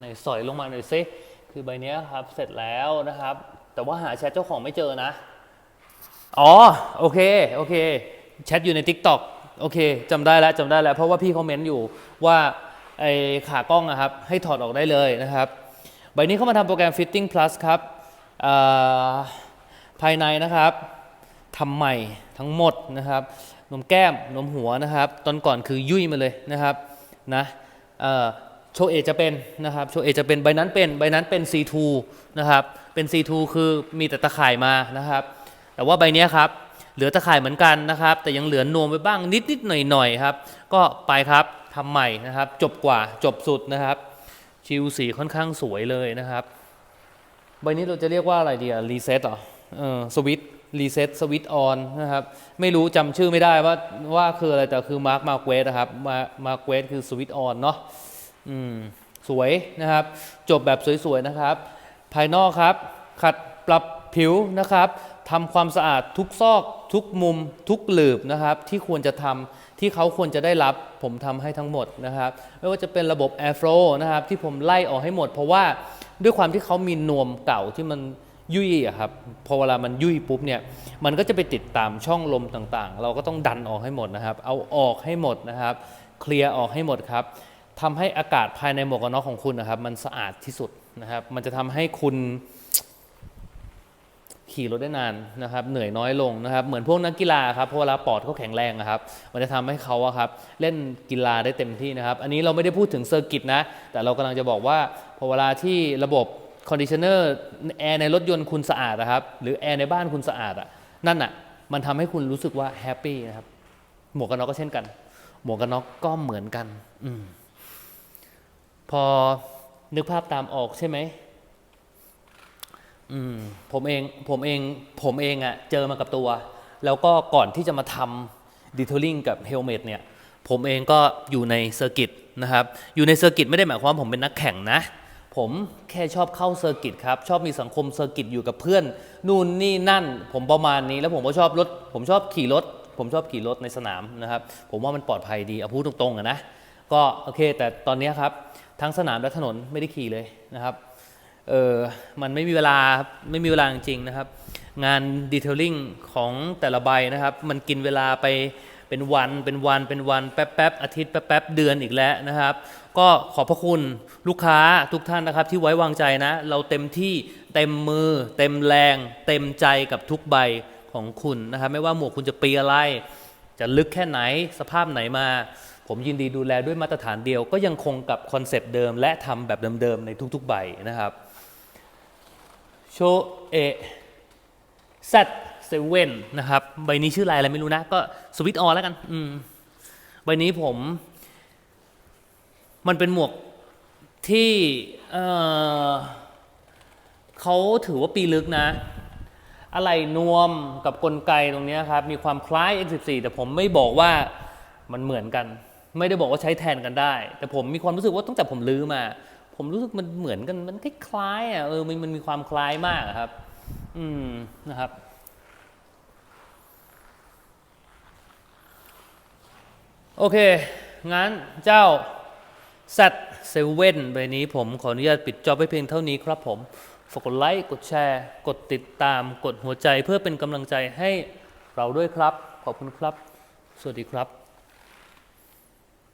ไหนสอยลงมาหน่อยซิคือใบนี้ครับเสร็จแล้วนะครับ แต่ว่าหาแชทเจ้าของไม่เจอนะ อ๋อโอเคโอเคแชทอยู่ใน Tik t o อกโอเคจำได้แล้วจำได้แล้ว เพราะว่าพี่คอมเมนต์อยู่ว่าไอ้ขากล้องนะครับให้ถอดออกได้เลยนะครับ ใบนี้เข้ามาทำโปรแกรม Fitting Plus ครับภายในนะครับทำใหม่ทั้งหมดนะครับนมแก้มนมหัวนะครับ ตอนก่อนคือยุ่ยมาเลยนะครับนะเอ่อ โชเอจะเป็นนะครับโชเอจะเป็นใบนั้นเป็นใบนั้นเป็น C2 นะครับเป็น C2 คือมีแต่ตะข่ายมานะครับ แต่ว่าใบนี้ครับเหลือตะข่ายเหมือนกันนะครับ แต่ยังเหลือนวมไว้บ้างนิดนิดหน่อยหน่อยครับ ก็ไปครับทำใหม่นะครับ จบกว่าจบสุดนะครับ ชิวสีค่อนข้างสวยเลยนะครับ ใบนี้เราจะเรียกว่าอะไรดีอะรีเซ็ตเหรอเออสวิตรีเซ็ตสวิตออนนะครับ ไม่รู้จำชื่อไม่ได้ว่าว่าคืออะไรแต่คือมาร์คมาเควสนะครับมามาเควสคือสวิตออนเนาะ อืมสวยนะครับ จบแบบสวยๆนะครับ ภายนอกครับ ขัดปรับผิวนะครับทำความสะอาดทุกซอกทุกมุมทุกหลืบนะครับ ที่ควรจะทำที่เขาควรจะได้รับ ผมทำให้ทั้งหมดนะครับ ไม่ว่าจะเป็นระบบ Airflow นะครับ ที่ผมไล่ออกให้หมด เพราะว่าด้วยความที่เขามีนวมเก่าที่มันยุ่ยอะครับพอเวลามันยุ่ยปุ๊บเนี่ยมันก็จะไปติดตามช่องลมต่างๆ เราก็ต้องดันออกให้หมดนะครับ เอาออกให้หมดนะครับ เคลียร์ออกให้หมดครับ ทำให้อากาศภายในหมวกกันน็อกของคุณนะครับ มันสะอาดที่สุดนะครับ มันจะทำให้คุณขี่รถได้นานนะครับ เหนื่อยน้อยลงนะครับ เหมือนพวกนักกีฬาครับเพราะเวลาปอดเขาแข็งแรงนะครับ มันจะทำให้เขาอะครับเล่นกีฬาได้เต็มที่นะครับ อันนี้เราไม่ได้พูดถึงเซอร์กิตนะ แต่เรากำลังจะบอกว่าพอเวลาที่ระบบคอนดิชเนอร์แอร์ในรถยนต์คุณสะอาดนะครับ หรือแอร์ในบ้านคุณสะอาดอะนั่นอะมันทำให้คุณรู้สึกว่าแฮปปี้นะครับ หมวกกันน็อกก็เช่นกัน หมวกกันน็อกก็เหมือนกัน อืม พอนึกภาพตามออกใช่ไหมอืมผมเองผมเองผมเองอะ่ะเจอมากับตัว แล้วก็ก่อนที่จะมาทำดีเทลลิ่งกับเฮลเมตเนี่ยผมเองก็อยู่ในเซอร์กิตนะครับอยู่ในเซอร์กิตไม่ได้หมายความว่าผมเป็นนักแข่งนะ ผมแค่ชอบเข้าเซอร์กิตครับ ชอบมีสังคมเซอร์กิตอยู่กับเพื่อน นู่นนี่นั่น ผมประมาณนี้แล้วผมก็ชอบรถ ผมชอบขี่รถ ผมชอบขี่รถในสนามนะครับ ผมว่ามันปลอดภัยดีเอาพูดตรงๆอะนะ ก็โอเค แต่ตอนนี้ครับทั้งสนามและถนนไม่ได้ขี่เลยนะครับเออมันไม่มีเวลาไม่มีเวลาจริงๆนะครับ งานดีเทลลิ่งของแต่ละใบนะครับ มันกินเวลาไปเป็นวันเป็นวันเป็นวันแป๊บแป๊บอาทิตย์แป๊บแป๊บเดือนอีกแล้วนะครับ ก็ขอบพระคุณลูกค้าทุกท่านนะครับ ที่ไว้วางใจนะ เราเต็มที่เต็มมือ เต็มแรง เต็มใจกับทุกใบของคุณนะครับ ไม่ว่าหมวกคุณจะปีอะไร จะลึกแค่ไหนสภาพไหนมา ผมยินดีดูแลด้วยมาตรฐานเดียว ก็ยังคงกับคอนเซปต์เดิม และทำแบบเดิมๆในทุกๆใบนะครับโชเอซเซเว่นนะครับ ใบนี้ชื่อลายอะไรไม่รู้นะ ก็สวิตออนแล้วกัน อืม ใบนี้ผม มันเป็นหมวกที่เออเขาถือว่าปีลึกนะ อะไรนวมกับกลไกตรงนี้ครับ มีความคล้าย X14 แต่ผมไม่บอกว่ามันเหมือนกัน ไม่ได้บอกว่าใช้แทนกันได้ แต่ผมมีความรู้สึกว่าตั้งแต่ผมลื้อมา ผมรู้สึกมันเหมือนกันมันคล้ายๆอะเออมันมันมีความคล้ายมากครับ อืมนะครับโอเค งั้นเจ้า Z เซเว่นใบนี้ผมขออนุญาตปิดจอบไว้เพียงเท่านี้ครับผม ฝากกดไลค์ กดแชร์ กดติดตาม กดหัวใจเพื่อเป็นกำลังใจให้เราด้วยครับ ขอบคุณครับ สวัสดีครับ